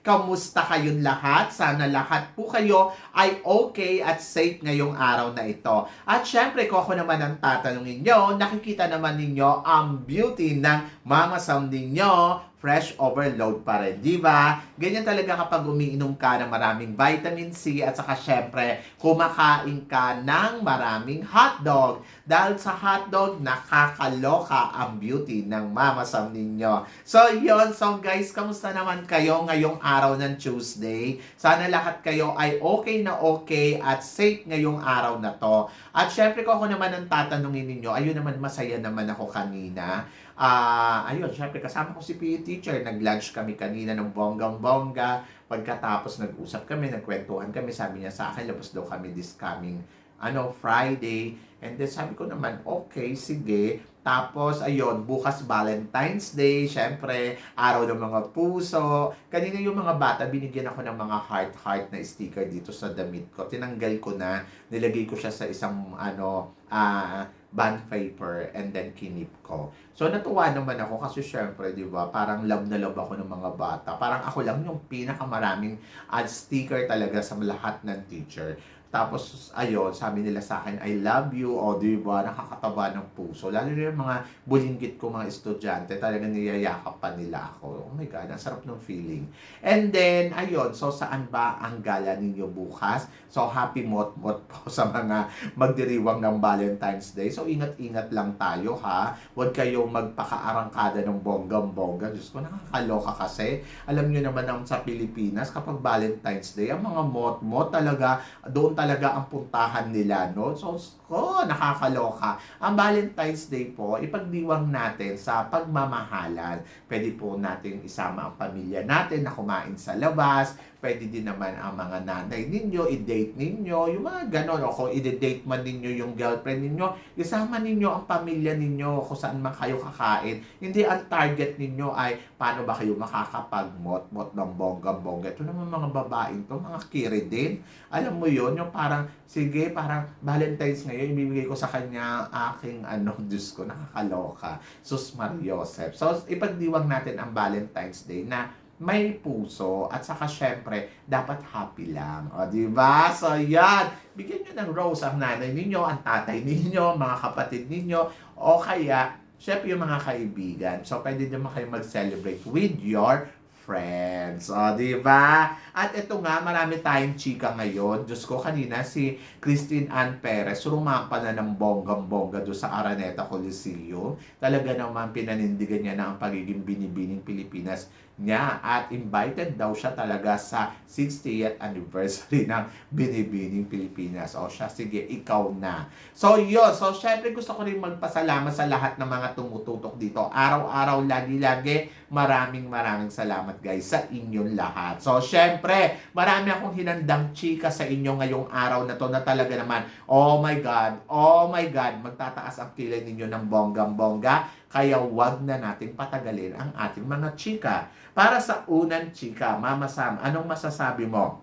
Kamusta kayong lahat? Sana lahat po kayo ay okay at safe ngayong araw na ito. At syempre, kung ako naman ang tatanungin nyo, nakikita naman ninyo ang beauty ng Mama Sam ninyo fresh overload pa rin, di ba? Ganyan talaga kapag umiinom ka ng maraming vitamin C at saka syempre kumakain ka ng maraming hotdog. Dahil sa hotdog, nakakaloka ang beauty ng Mama Sam ninyo. So, yon So, guys, kamusta naman kayo ngayong araw ng Tuesday? Sana lahat kayo ay okay na okay at safe ngayong araw na to. At syempre, kung ako naman ang tatanungin ninyo, ayun naman masaya naman ako kanina. Ah, ayun, syempre kasama ko si PE teacher, nag-lunch kami kanina ng bonggang-bongga. Pagkatapos nag-usap kami, nagkwentuhan kami, sabi niya sa akin, labas daw kami this coming ano, Friday. And then sabi ko naman, okay, sige. Tapos, ayun, bukas Valentine's Day, syempre, araw ng mga puso. Kanina yung mga bata, binigyan ako ng mga heart-heart na sticker dito sa damit ko. Tinanggal ko na, nilagay ko siya sa isang, ano, ah, bond paper and then kinip ko. So natuwa naman ako kasi syempre, 'di ba, parang love na love ako ng mga bata. Parang ako lang yung pinakamaraming ad sticker talaga sa lahat ng teacher. Tapos, ayun, sabi nila sa akin, I love you, o di ba, nakakataba ng puso. Lalo na yung mga bulinggit ko, mga estudyante, talagang niyayakap pa nila ako. Oh my God, ang sarap ng feeling. And then, ayun, so saan ba ang gala ninyo bukas? So, happy mot-mot po sa mga magdiriwang ng Valentine's Day. So, ingat-ingat lang tayo, ha? Huwag kayong magpakaarangkada ng bonggang-bongga. Diyos ko, nakakaloka kasi. Alam nyo naman naman sa Pilipinas, kapag Valentine's Day, ang mga mot-mot talaga, doon talaga ang puntahan nila, no? So, ko, nakakaloka. Ang Valentine's Day po, ipagdiwang natin sa pagmamahalan. Pwede po natin isama ang pamilya natin na kumain sa labas. Pwede din naman ang mga nanay ninyo, i-date ninyo, yung mga ganon. O kung i-date man ninyo yung girlfriend ninyo, isama ninyo ang pamilya ninyo kung saan man kayo kakain. Hindi ang target ninyo ay paano ba kayo makakapag-mot-mot ng bongga-bongga. Ito naman mga babaeng to, mga kiri din. Alam mo yon yung parang, sige, parang Valentine's ngayon, ibibigay ko sa kanya aking, ano, Diyos ko, nakakaloka. Sus Maria Joseph. So, ipagdiwang natin ang Valentine's Day na may puso at saka syempre dapat happy lang. O, di ba? So, yan. Bigyan nyo ng rose ang nanay ninyo, ang tatay ninyo, mga kapatid ninyo, o kaya, syempre yung mga kaibigan. So, pwede naman kayo mag-celebrate with your friends. O, di ba? At ito nga, marami tayong chika ngayon. Diyos ko, kanina si Christine Ann Perez, rumapa na ng bonggang-bongga doon sa Araneta Coliseum. Talaga naman pinanindigan niya na ang pagiging binibining Pilipinas niya at invited daw siya talaga sa 60th anniversary ng Binibining Pilipinas. O siya, sige, ikaw na. So yun, so syempre gusto ko rin magpasalamat sa lahat ng mga tumututok dito. Araw-araw, lagi-lagi, maraming maraming salamat guys sa inyong lahat. So syempre, marami akong hinandang chika sa inyo ngayong araw na to na talaga naman, oh my God, oh my God, magtataas ang kilay ninyo ng bonggang-bongga. Kaya wag na nating patagalin ang ating mga chika. Para sa unang chika, Mama Sam, anong masasabi mo?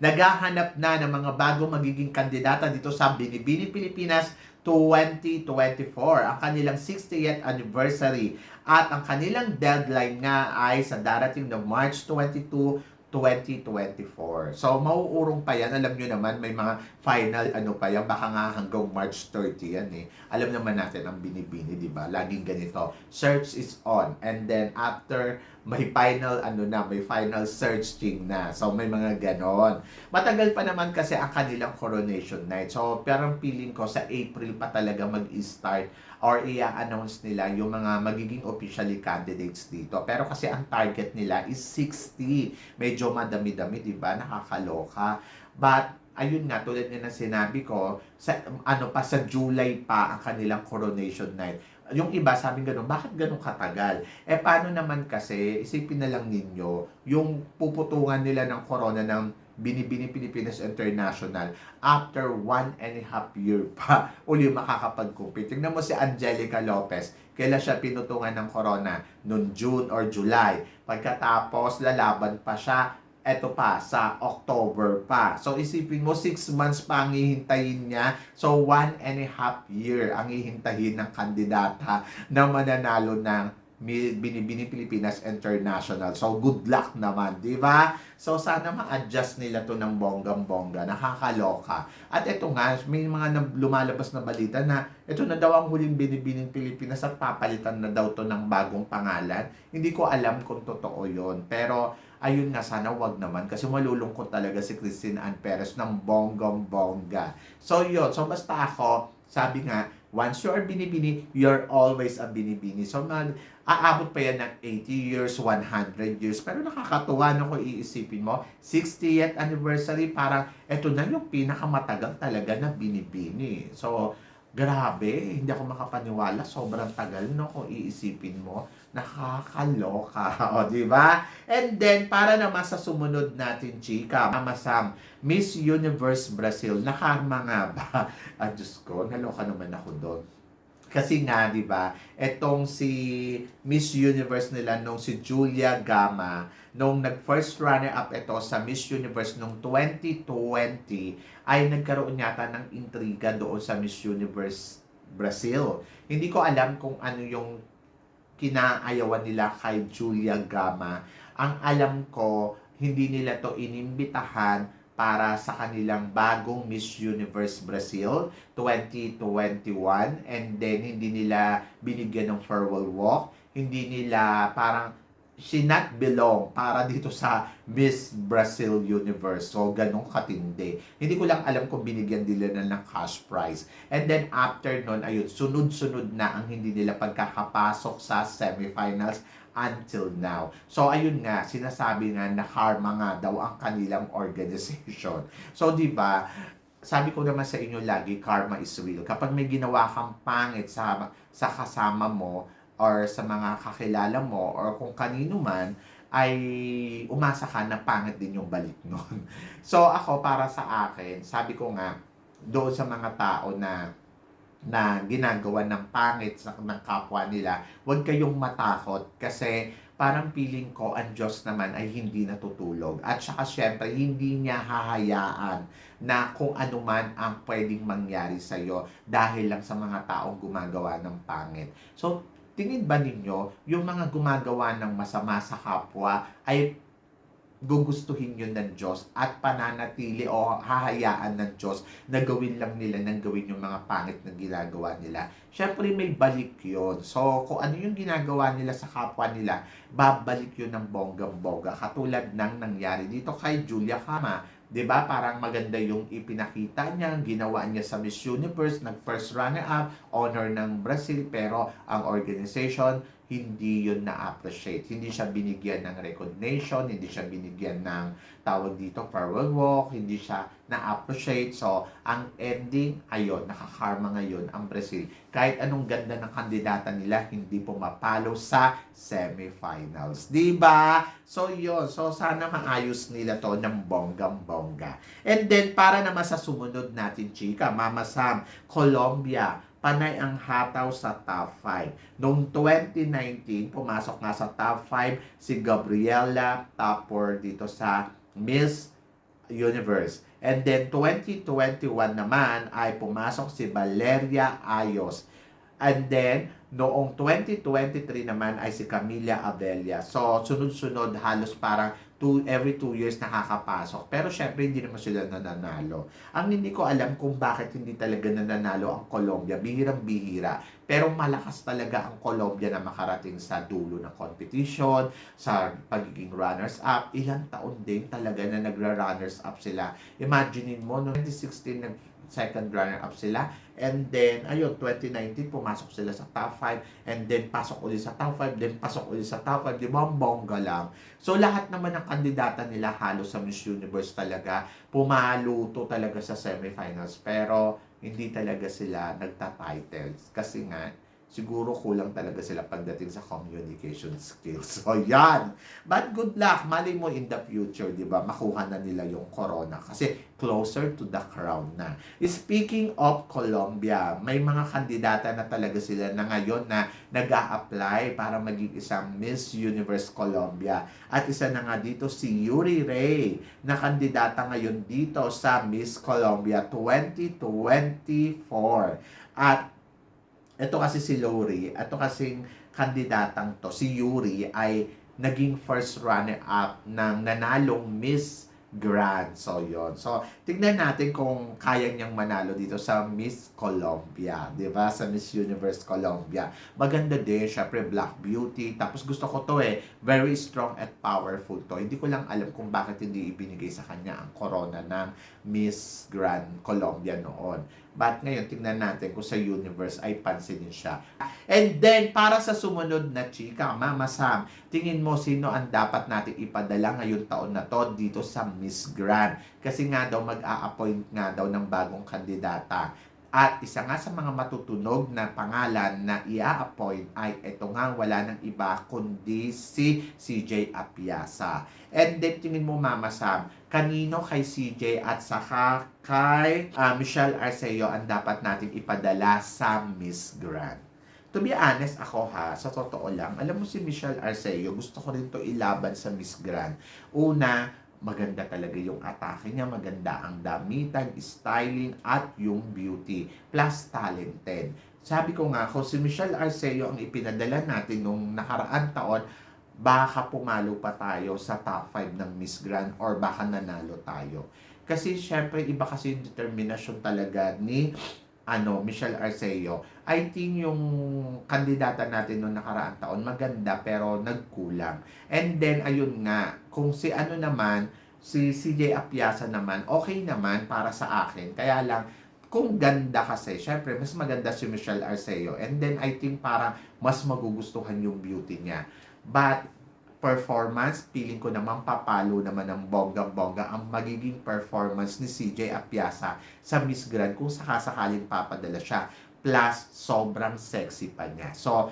Naghahanap na ng mga bago magiging kandidata dito sa Binibini Pilipinas 2024, ang kanilang 60th anniversary. At ang kanilang deadline nga ay sa darating na March 22, 2024. So, mauurong pa yan. Alam nyo naman, may mga final ano pa yan. Baka nga hanggang March 30 yan eh. Alam naman natin ang binibini, di ba? Laging ganito. Search is on. And then, after may final ano na, may final searching na. So, may mga ganon. Matagal pa naman kasi ang kanilang coronation night. So, parang feeling ko sa April pa talaga mag-start or i-announce nila yung mga magiging officially candidates dito. Pero kasi ang target nila is 60. Medyo madami-dami, di ba? Nakakaloka. But, ayun nga, tulad nga ng sinabi ko, sa, ano pa, sa July pa ang kanilang coronation night. Yung iba, sabi ganun, bakit ganun katagal? Eh, paano naman kasi, isipin na lang ninyo, yung puputungan nila ng corona ng Binibini Pilipinas International after one and a half year pa uli makakapag-compete. Tingnan mo si Angelica Lopez, kailan siya pinutungan ng corona? Noong June or July. Pagkatapos, lalaban pa siya eto pa, sa October pa. So, isipin mo, six months pa ang hihintayin niya. So, one and a half year ang hihintayin ng kandidata na mananalo ng Binibini Pilipinas International. So, good luck naman, di ba? So, sana ma-adjust nila to ng bonggang-bongga. Nakakaloka. At ito nga, may mga lumalabas na balita na ito na daw ang huling Binibining Pilipinas at papalitan na daw to ng bagong pangalan. Hindi ko alam kung totoo yon Pero, ayun nga, sana wag naman. Kasi malulungkot talaga si Christine Ann Perez ng bonggang-bongga. So, yun. So, basta ako, sabi nga, once you are binibini, you're always a binibini. So, mag, aabot pa yan ng 80 years, 100 years. Pero nakakatuwa no kung iisipin mo, 60th anniversary, parang eto na yung pinakamatagal talaga na binibini. So, grabe, hindi ako makapaniwala. Sobrang tagal no kung iisipin mo. Nakakaloka, o di ba? And then, para naman sa sumunod natin, chika, Mama Sam, Miss Universe Brazil, nakarma nga ba? Ah, Diyos ko, naloka naman ako doon. Kasi nga, di ba, etong si Miss Universe nila nung si Julia Gama, nung nag-first runner-up ito sa Miss Universe nung 2020, ay nagkaroon yata ng intriga doon sa Miss Universe Brazil. Hindi ko alam kung ano yung kinaayawan nila kay Julia Gama. Ang alam ko, hindi nila to inimbitahan para sa kanilang bagong Miss Universe Brazil 2021 and then hindi nila binigyan ng farewell walk hindi nila parang she not belong para dito sa Miss Brazil Universe. So, ganun katindi. Hindi ko lang alam kung binigyan nila na ng cash prize. And then, after nun, ayun, sunod-sunod na ang hindi nila pagkakapasok sa semifinals until now. So, ayun nga, sinasabi nga na karma nga daw ang kanilang organization. So, di ba, sabi ko naman sa inyo lagi, karma is real. Kapag may ginawa kang pangit sa, sa kasama mo, or sa mga kakilala mo, or kung kanino man, ay umasa ka na pangit din yung balik nun. So, ako, para sa akin, sabi ko nga, doon sa mga tao na na ginagawa ng pangit sa ng kapwa nila, huwag kayong matakot kasi parang feeling ko ang Diyos naman ay hindi natutulog. At saka syempre, hindi niya hahayaan na kung ano man ang pwedeng mangyari sa iyo dahil lang sa mga taong gumagawa ng pangit. So, tingin ba ninyo, yung mga gumagawa ng masama sa kapwa ay gugustuhin yun ng Diyos at pananatili o hahayaan ng Diyos na gawin lang nila ng gawin yung mga pangit na ginagawa nila. Siyempre may balik yun. So kung ano yung ginagawa nila sa kapwa nila, babalik yun ng bonggang-bongga. Katulad ng nangyari dito kay Julia Kama. 'Di ba? Parang maganda yung ipinakita niya, ginawa niya sa Miss Universe, nag first runner up, honor ng Brazil, pero ang organization hindi yun na-appreciate. Hindi siya binigyan ng recognition, hindi siya binigyan ng tawag dito farewell walk, hindi siya na-appreciate. So, ang ending, ayun, nakakarma ngayon ang Brazil. Kahit anong ganda ng kandidata nila, hindi pumapalo sa semifinals. ba? So, yun. So, sana maayos nila to ng bonggang-bongga. And then, para naman sa sumunod natin, chika, Mama Sam, Colombia, panay ang hataw sa top 5. Noong 2019, pumasok nga sa top 5 si Gabriela Tapor dito sa Miss Universe. And then 2021 naman ay pumasok si Valeria Ayos. And then noong 2023 naman ay si Camila Abella. So sunod-sunod halos parang two, every two years nakakapasok. Pero syempre, hindi naman sila nananalo. Ang hindi ko alam kung bakit hindi talaga nananalo ang Colombia. Bihirang-bihira. Pero malakas talaga ang Colombia na makarating sa dulo ng competition, sa pagiging runners-up. Ilang taon din talaga na nagra-runners-up sila. Imaginein mo, noong 2016, nag second runner-up sila. And then, ayun, 2019, pumasok sila sa top 5. And then, pasok ulit sa top 5. Then, pasok ulit sa top 5. Di ba? Ang bongga lang. So, lahat naman ng kandidata nila halos sa Miss Universe talaga, pumaluto talaga sa semifinals. Pero, hindi talaga sila nagta-titles. Kasi nga, siguro kulang talaga sila pagdating sa communication skills. So, yan. But good luck. Mali mo in the future, di ba? Makuha na nila yung corona kasi closer to the crown na. Speaking of Colombia, may mga kandidata na talaga sila na ngayon na nag apply para maging isang Miss Universe Colombia. At isa na nga dito si Yuri Ray na kandidata ngayon dito sa Miss Colombia 2024. At ito kasi si Lori, ito kasing kandidatang to, si Yuri ay naging first runner-up ng nanalong Miss Grand. So, yon So, tignan natin kung kaya niyang manalo dito sa Miss Colombia. ba Sa Miss Universe Colombia. Maganda din, syempre Black Beauty. Tapos gusto ko to eh, very strong at powerful to. Hindi ko lang alam kung bakit hindi ibinigay sa kanya ang corona ng Miss Grand Colombia noon. But ngayon, tingnan natin kung sa universe ay pansinin siya. And then, para sa sumunod na chika, Mama Sam, tingin mo sino ang dapat natin ipadala ngayon taon na to dito sa Miss Grand? Kasi nga daw mag-a-appoint nga daw ng bagong kandidata. At isa nga sa mga matutunog na pangalan na i-appoint ay ito nga wala nang iba kundi si CJ Apiasa. And then tingin mo Mama Sam, kanino kay CJ at saka kay ah, Michelle Arceo ang dapat natin ipadala sa Miss Grand? To be honest ako ha, sa totoo lang, alam mo si Michelle Arceo, gusto ko rin to ilaban sa Miss Grand. Una, maganda talaga yung atake niya, maganda ang damitan, styling, at yung beauty. Plus, talented. Sabi ko nga, kung si Michelle Arceo ang ipinadala natin nung nakaraan taon, baka pumalo pa tayo sa top 5 ng Miss Grand or baka nanalo tayo. Kasi syempre, iba kasi yung determinasyon talaga ni ano, Michelle Arceo. I think yung kandidata natin noong nakaraang taon maganda pero nagkulang. And then ayun nga, kung si ano naman, si CJ Apiasa naman, okay naman para sa akin. Kaya lang kung ganda kasi, syempre mas maganda si Michelle Arceo. And then I think para mas magugustuhan yung beauty niya. But performance, feeling ko naman papalo naman ng bonggang-bongga ang magiging performance ni CJ Apiasa sa Miss Grand kung sakasakaling papadala siya. Plus, sobrang sexy pa niya. So,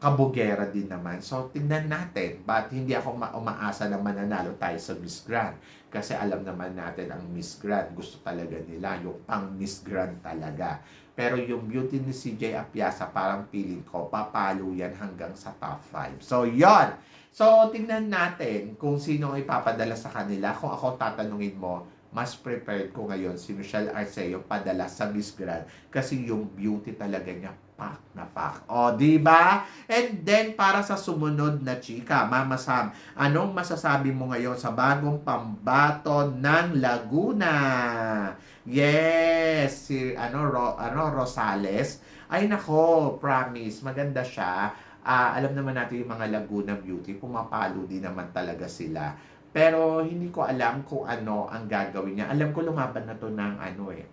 kabugera din naman. So, tingnan natin. But hindi ako ma- umaasa na mananalo tayo sa Miss Grand. Kasi alam naman natin ang Miss Grand. Gusto talaga nila yung pang Miss Grand talaga. Pero yung beauty ni CJ Apiasa, parang feeling ko, papalo yan hanggang sa top 5. So, yon So, tingnan natin kung sino ang ipapadala sa kanila. Kung ako tatanungin mo, mas prepared ko ngayon si Michelle Arceo padala sa Miss Grand kasi yung beauty talaga niya pak na pak. O, di ba? And then, para sa sumunod na chika, Mama Sam, anong masasabi mo ngayon sa bagong pambato ng Laguna? Yes, si ano, Ro, ano Rosales. Ay nako, promise, maganda siya ah, alam naman natin yung mga Laguna Beauty, pumapalo din naman talaga sila. Pero hindi ko alam kung ano ang gagawin niya. Alam ko lumaban na to ng ano eh,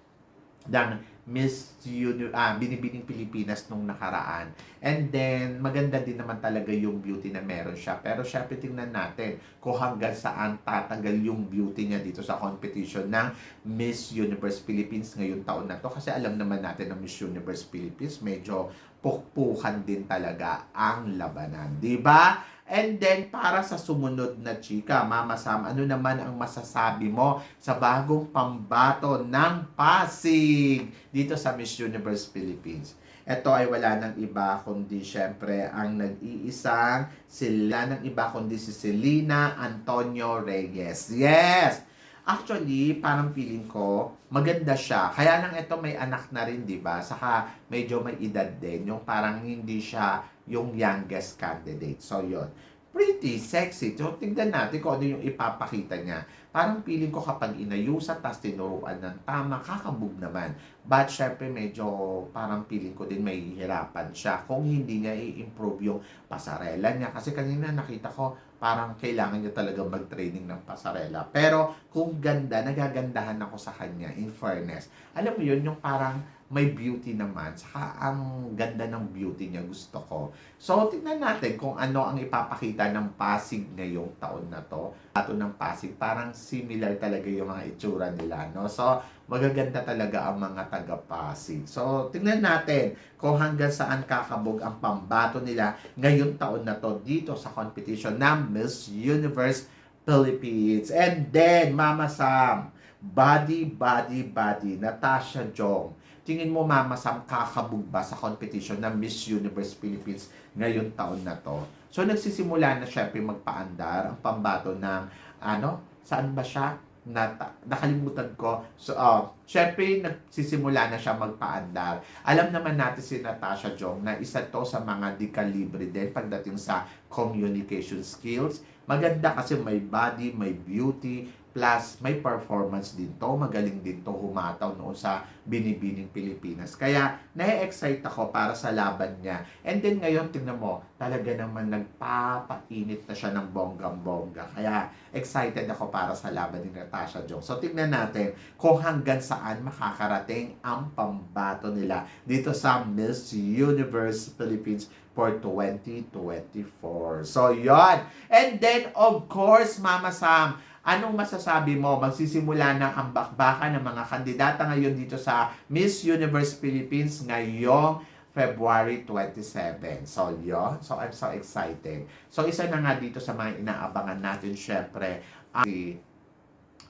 ng Miss Uni- ah, Binibining Pilipinas nung nakaraan. And then, maganda din naman talaga yung beauty na meron siya. Pero syempre, tingnan natin kung hanggang saan tatagal yung beauty niya dito sa competition ng Miss Universe Philippines ngayong taon na to. Kasi alam naman natin na Miss Universe Philippines medyo pukpukan din talaga ang labanan. ba? And then, para sa sumunod na chika, Mama Sam, ano naman ang masasabi mo sa bagong pambato ng Pasig dito sa Miss Universe Philippines? Ito ay wala ng iba kundi syempre ang nag-iisang sila ng iba kundi si Selena Antonio Reyes. Yes! Actually, parang feeling ko, maganda siya. Kaya lang ito may anak na rin, di ba? Saka medyo may edad din. Yung parang hindi siya yung youngest candidate. So, yon Pretty sexy. So, tignan natin kung ano yung ipapakita niya. Parang feeling ko kapag inayusan, tas tinuruan ng tama, kakabog naman. But, syempre, medyo parang feeling ko din may hirapan siya kung hindi niya i-improve yung pasarela niya. Kasi kanina nakita ko, parang kailangan niya talaga mag-training ng pasarela. Pero kung ganda, nagagandahan ako sa kanya, in fairness. Alam mo yun, yung parang may beauty naman. Saka ang ganda ng beauty niya gusto ko. So, tingnan natin kung ano ang ipapakita ng Pasig ngayong taon na to. Ato ng Pasig, parang similar talaga yung mga itsura nila, no? So, magaganda talaga ang mga taga-Pasig. So, tingnan natin kung hanggang saan kakabog ang pambato nila ngayong taon na to dito sa competition ng Miss Universe Philippines. And then, Mama Sam, body, body, body, Natasha Jong. Tingin mo, Mama Sam, kakabog ba sa competition ng Miss Universe Philippines ngayong taon na to? So, nagsisimula na syempre magpaandar ang pambato ng, ano, saan ba siya? Nata, nakalimutan ko. So, uh, syempre, nagsisimula na siya magpaandar. Alam naman natin si Natasha Jong na isa to sa mga di kalibre din pagdating sa communication skills. Maganda kasi may body, may beauty, plus may performance din to. Magaling din to humataw noon sa Binibining Pilipinas. Kaya, na-excite ako para sa laban niya. And then ngayon, tingnan mo, talaga naman nagpapainit na siya ng bonggang-bongga. Kaya, excited ako para sa laban ni Natasha Jong. So, tingnan natin kung hanggang saan makakarating ang pambato nila dito sa Miss Universe Philippines for 2024. So, yon And then, of course, Mama Sam, Anong masasabi mo? Magsisimula na ang bakbakan ng mga kandidata ngayon dito sa Miss Universe Philippines ngayong February 27. So, yun. So, I'm so excited. So, isa na nga dito sa mga inaabangan natin, syempre, ang si,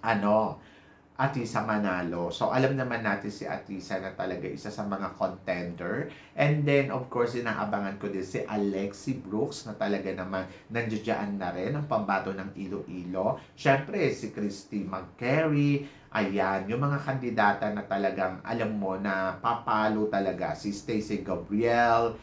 ano, Atisa Manalo. So, alam naman natin si Atisa na talaga isa sa mga contender. And then, of course, inaabangan ko din si Alexi Brooks na talaga naman nandiyan na rin ang pambato ng Iloilo. Siyempre, si Christy McCary. Ayan, yung mga kandidata na talagang alam mo na papalo talaga. Si Stacey Gabriel,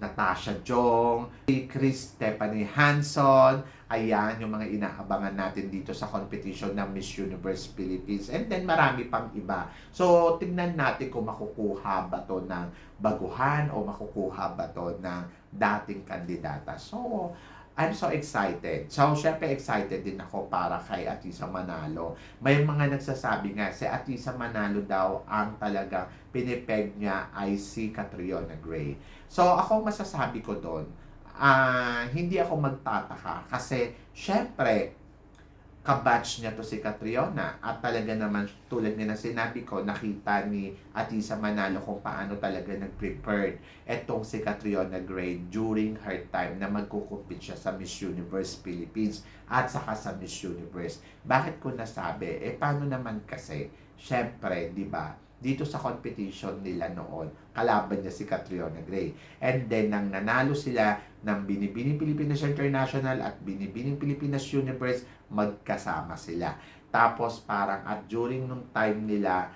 Natasha Jong, si Chris Stephanie Hanson, ayan yung mga inaabangan natin dito sa competition ng Miss Universe Philippines. And then marami pang iba. So, tingnan natin kung makukuha ba to ng baguhan o makukuha ba to ng dating kandidata. So, I'm so excited. So, syempre excited din ako para kay Atisa Manalo. May mga nagsasabi nga, si Atisa Manalo daw ang talagang pinipeg niya ay si Catriona Gray. So, ako masasabi ko doon, ah hindi ako magtataka kasi syempre kabatch niya to si Catriona at talaga naman tulad nga na sinabi ko nakita ni Atisa Manalo kung paano talaga nag-prepared etong si Catriona Gray during her time na magkukumpit siya sa Miss Universe Philippines at saka sa Miss Universe. Bakit ko nasabi? Eh paano naman kasi syempre, 'di ba? Dito sa competition nila noon, kalaban niya si Catriona Gray. And then, nang nanalo sila ng Binibining Pilipinas International at Binibining Pilipinas Universe, magkasama sila. Tapos, parang at during nung time nila,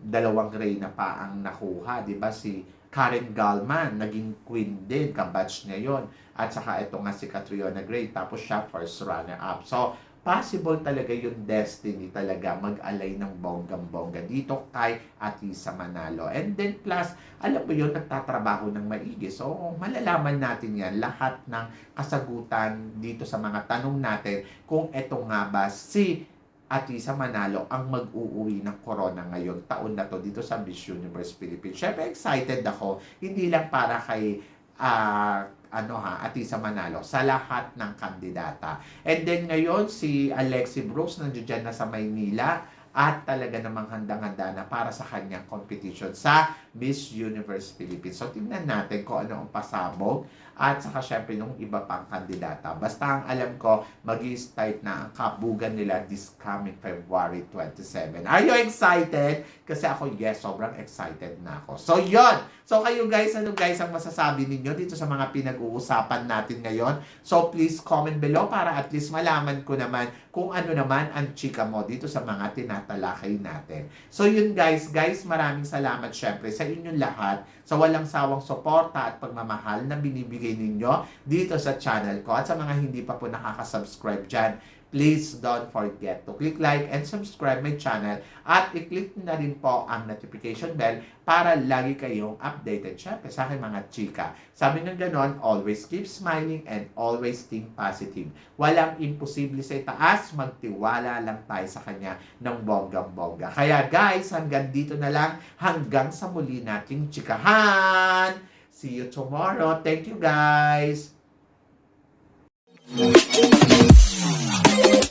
dalawang Gray na pa ang nakuha, ba? Si Karen Gallman, naging queen din, kabatch niya yon At saka ito nga si Catriona Gray, tapos siya first runner-up. So, possible talaga yung destiny talaga mag-alay ng bonggang-bongga dito kay Atisa Manalo. And then plus, alam mo yun, nagtatrabaho ng maigi. So, malalaman natin yan, lahat ng kasagutan dito sa mga tanong natin kung eto nga ba si Atisa Manalo ang mag-uuwi ng corona ngayon, taon na to dito sa Miss Universe Philippines. Syempre excited ako, hindi lang para kay uh, ano ha, Atisa Manalo sa lahat ng kandidata. And then ngayon si Alexi Brooks nandiyan na sa Maynila at talaga namang handang-handa na para sa kanyang competition sa Miss Universe Philippines. So, tingnan natin kung ano ang pasabog at saka syempre yung iba pang kandidata. Basta ang alam ko, mag start na ang kabugan nila this coming February 27. Are you excited? Kasi ako, yes, sobrang excited na ako. So, yon So, kayo guys, ano guys ang masasabi ninyo dito sa mga pinag-uusapan natin ngayon? So, please comment below para at least malaman ko naman kung ano naman ang chika mo dito sa mga tinatalakay natin. So, yun guys, guys, maraming salamat syempre sa inyong lahat sa walang sawang suporta at pagmamahal na binibigay ninyo dito sa channel ko. At sa mga hindi pa po nakaka-subscribe dyan, please don't forget to click like and subscribe my channel at i-click na rin po ang notification bell para lagi kayong updated syempre sa aking mga chika. Sabi ng ganon, always keep smiling and always think positive. Walang imposible sa itaas, magtiwala lang tayo sa kanya ng bonggang-bongga. Kaya guys, hanggang dito na lang, hanggang sa muli nating chikahan. See you tomorrow. Thank you guys. Thank you.